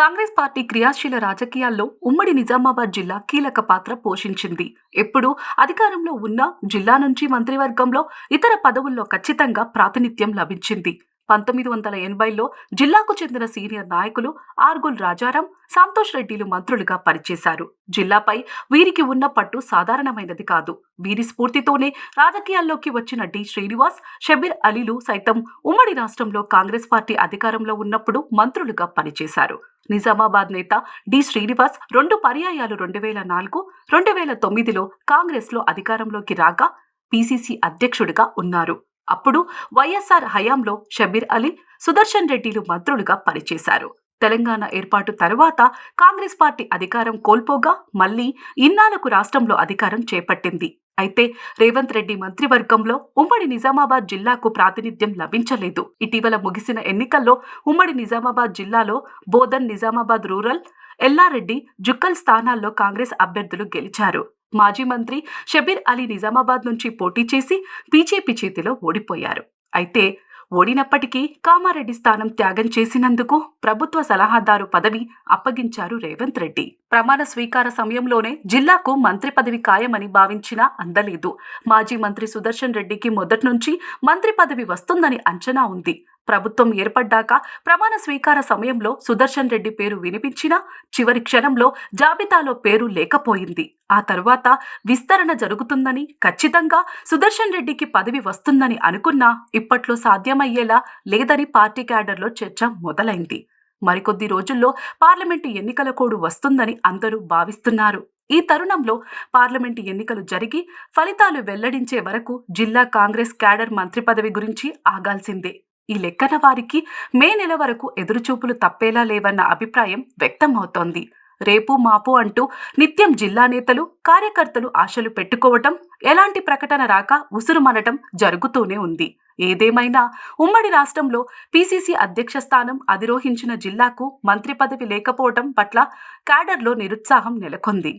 Congress party క్రియాశీల రాజకీయాల్లో ఉమ్మడి నిజామాబాద్ జిల్లా కీలక పాత్ర పోషించింది. ఎప్పుడు అధికారంలో ఉన్న జిల్లా నుంచి మంత్రివర్గంలో ఇతర పదవుల్లో ఖచ్చితంగా ప్రాతినిధ్యం లభించింది. పంతొమ్మిది వందల ఎనభైలో జిల్లాకు చెందిన సీనియర్ నాయకులు ఆర్గుల్ రాజారాం సంతోష్ రెడ్డిలు మంత్రులుగా పనిచేశారు. జిల్లాపై వీరికి ఉన్న పట్టు సాధారణమైనది కాదు. వీరి స్ఫూర్తితోనే రాజకీయాల్లోకి వచ్చిన డి. శ్రీనివాస్ షబీర్ అలీలు సైతం ఉమ్మడి రాష్ట్రంలో కాంగ్రెస్ పార్టీ అధికారంలో ఉన్నప్పుడు మంత్రులుగా పనిచేశారు. నిజామాబాద్ నేత డి. శ్రీనివాస్ రెండు పర్యాయాలు రెండు వేల నాలుగు రెండు వేల తొమ్మిదిలో కాంగ్రెస్లో అధికారంలోకి రాగా పిసిసి అధ్యక్షుడిగా ఉన్నారు. అప్పుడు వైఎస్ఆర్ హయాంలో షబీర్ అలీ సుదర్శన్ రెడ్డిలు మంత్రులుగా పనిచేశారు. తెలంగాణ ఏర్పాటు తర్వాత కాంగ్రెస్ పార్టీ అధికారం కోల్పోగా మళ్ళీ ఇన్నాళ్ళకు రాష్ట్రంలో అధికారం చేపట్టింది. అయితే రేవంత్ రెడ్డి మంత్రివర్గంలో ఉమ్మడి నిజామాబాద్ జిల్లాకు ప్రాతినిధ్యం లభించలేదు. ఇటీవల ముగిసిన ఎన్నికల్లో ఉమ్మడి నిజామాబాద్ జిల్లాలో బోధన్ నిజామాబాద్ రూరల్ ఎల్లారెడ్డి జుక్కల్ స్థానాల్లో కాంగ్రెస్ అభ్యర్థులు గెలిచారు. మాజీ మంత్రి షబీర్ అలీ నిజామాబాద్ నుంచి పోటీ చేసి బీజేపీ చేతిలో ఓడిపోయారు. అయితే ఓడినప్పటికీ కామారెడ్డి స్థానం త్యాగం చేసినందుకు ప్రభుత్వ సలహాదారు పదవి అప్పగించారు రేవంత్ రెడ్డి. ప్రమాణ స్వీకార సమయంలోనే జిల్లాకు మంత్రి పదవి ఖాయమని భావించినా అందలేదు. మాజీ మంత్రి సుదర్శన్ రెడ్డికి మొదటి నుంచి మంత్రి పదవి వస్తుందని అంచనా ఉంది. ప్రభుత్వం ఏర్పడ్డాక ప్రమాణ స్వీకార సమయంలో సుదర్శన్ రెడ్డి పేరు వినిపించినా చివరి క్షణంలో జాబితాలో పేరు లేకపోయింది. ఆ తర్వాత విస్తరణ జరుగుతుందని ఖచ్చితంగా సుదర్శన్ రెడ్డికి పదవి వస్తుందని అనుకున్నా ఇప్పట్లో సాధ్యమయ్యేలా లేదని పార్టీ క్యాడర్లో చర్చ మొదలైంది. మరికొద్ది రోజుల్లో పార్లమెంటు ఎన్నికల కోడ్ వస్తుందని అందరూ భావిస్తున్నారు. ఈ తరుణంలో పార్లమెంటు ఎన్నికలు జరిగి ఫలితాలు వెల్లడించే వరకు జిల్లా కాంగ్రెస్ క్యాడర్ మంత్రి పదవి గురించి ఆగాల్సిందే. ఈ లెక్కన వారికి మే నెల వరకు ఎదురుచూపులు తప్పేలా లేవన్న అభిప్రాయం వ్యక్తమవుతోంది. రేపు మాపు అంటూ నిత్యం జిల్లా నేతలు కార్యకర్తలు ఆశలు పెట్టుకోవటం ఎలాంటి ప్రకటన రాక ఉసురుమనటం జరుగుతూనే ఉంది. ఏదేమైనా ఉమ్మడి రాష్ట్రంలో పీసీసీ అధ్యక్ష స్థానం అధిరోహించిన జిల్లాకు మంత్రి పదవి లేకపోవటం పట్ల క్యాడర్లో నిరుత్సాహం నెలకొంది.